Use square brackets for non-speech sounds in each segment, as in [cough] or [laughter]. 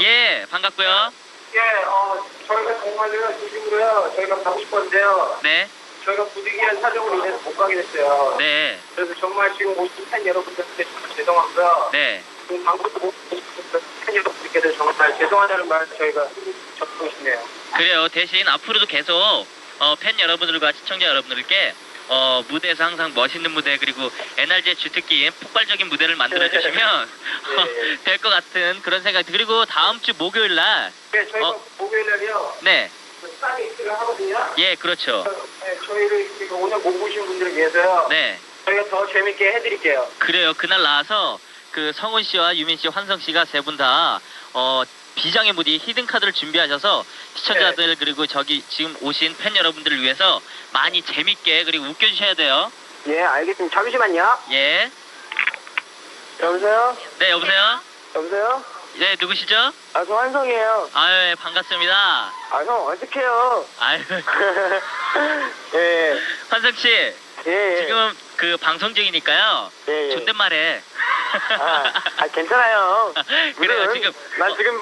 예, 반갑고요. 예, 어, 저희가 정말요, 진심으로요, 저희가 가고 싶었는데요. 네, 저희가 부득이한 사정으로 인해서 못 가게 됐어요. 네, 그래서 정말 지금 오신 팬 여러분들한테 정말 죄송하고요. 네. 지금 방송도 못 보신 팬 여러분들께도 정말 죄송하다는 말 저희가 전하고 싶네요. 그래요. 대신 앞으로도 계속 어, 팬 여러분들과 시청자 여러분들께 어, 무대에서 항상 멋있는 무대 그리고 NRG 주특기 폭발적인 무대를 만들어 주시면 [laughs] 예, 예. [laughs] 될 것 같은 그런 생각. 그리고 다음 주 목요일 날, 네, 저희가 어. 목요일 날이요, 네, 싸게 입수를 하거든요. 예, 그렇죠. 네, 저희를 지금 오늘 못 보신 분들을 위해서요. 네, 저희가 더 재밌게 해드릴게요. 그래요. 그날 나와서 그 성훈 씨와 유민 씨, 환성 씨가 세 분 다 어, 비장의 무디 히든 카드를 준비하셔서 시청자들 그리고 저기 지금 오신 팬 여러분들을 위해서 많이 재밌게 그리고 웃겨주셔야 돼요. 예, 알겠습니다. 잠시만요. 예. 여보세요? 네, 여보세요? 여보세요? 네, 누구시죠? 아, 저 환성이에요. 아유, 예, 반갑습니다. 아, 형, 어떡해요? 아유, [laughs] 예, 환석 씨, 예, 예. 지금 그 방송 중이니까요. 예, 예. 존댓말해. 아, 아, 괜찮아요. [laughs] 그래요, 무슨, 지금. 난 지금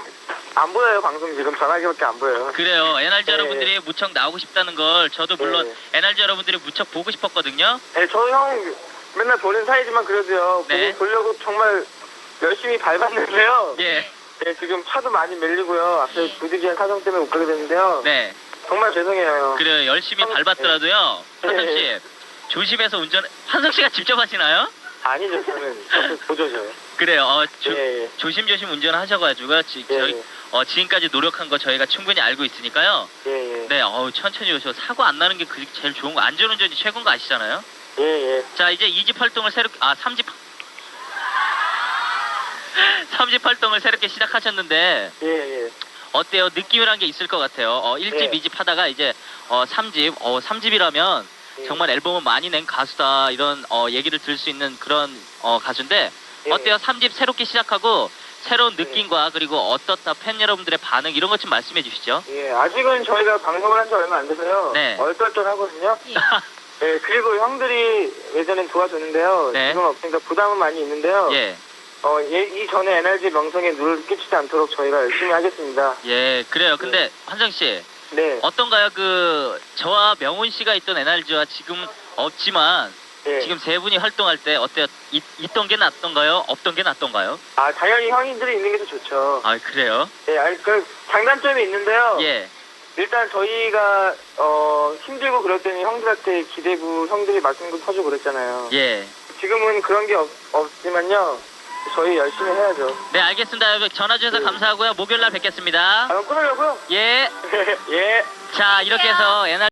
안 보여요, 방송 지금. 전화기밖에 안 보여요. 그래요. NRG 예, 여러분들이 무척 나오고 싶다는 걸 저도 물론 NRG 여러분들이 무척 보고 싶었거든요. 네, 저형 맨날 보는 사이지만 그래도요. 네. 보고 보려고 정말 열심히 밟았는데요. 예. 네, 지금 차도 많이 밀리고요. 앞서 부득이한 사정 때문에 못 가게 됐는데요. 네. 정말 죄송해요. 그래요. 열심히 어, 밟았더라도요. 예. 환석 씨, 조심해서 운전. 환석 씨가 직접 하시나요? 아니죠, 저는. 저는 보조죠. 그래요. 어, 조, 예, 예. 조심조심 운전하셔가지고 지, 예, 저희 어, 지금까지 노력한 거 저희가 충분히 알고 있으니까요. 예, 예. 네, 어우, 천천히 오셔. 사고 안 나는 게 그게 제일 좋은 거. 안전운전이 최고인 거 아시잖아요? 예, 예. 자, 이제 2집 활동을 새롭게, 아, 3집. 3집 [laughs] 활동을 새롭게 시작하셨는데, 예, 예. 어때요? 느낌이란 게 있을 것 같아요. 어, 1집, 네. 2집 하다가 이제, 어, 3집, 어, 3집이라면 예. 정말 앨범을 많이 낸 가수다, 이런, 어, 얘기를 들을 수 있는 그런, 어, 가수인데, 예. 어때요? 3집 새롭게 시작하고, 새로운 느낌과 그리고 어떻다 팬 여러분들의 반응 이런 것 좀 말씀해 주시죠. 예, 아직은 저희가 방송을 한 지 얼마 안 돼서요. 네. 얼떨떨하거든요. 예, [laughs] 그리고 형들이 예전엔 도와줬는데요. 네. 지금은 없으니까 부담은 많이 있는데요. 예, 어, 예, 이전에 NRG 명성에 누를 끼치지 않도록 저희가 열심히 하겠습니다. 예, 그래요. 근데 환정 씨, 네. 어떤가요? 그 저와 명훈 씨가 있던 NRG와 지금 없지만 예. 지금 세 분이 활동할 때 어때요? 있, 있던 게 낫던가요? 없던 게 낫던가요? 아, 당연히 형님들이 있는 게 더 좋죠. 아 그래요? 예, 아니, 그, 장단점이 있는데요. 예, 일단 저희가, 어, 힘들고 그럴 때는 형들한테 기대고 형들이 말씀도 터주고 그랬잖아요. 예. 지금은 그런 게 없, 없지만요. 저희 열심히 해야죠. 네 알겠습니다. 전화 주셔서 감사하고요. 목요일 날 뵙겠습니다. 아, 그럼 끊으려고요? 예. [laughs] 예. 자 이렇게 해서 NRG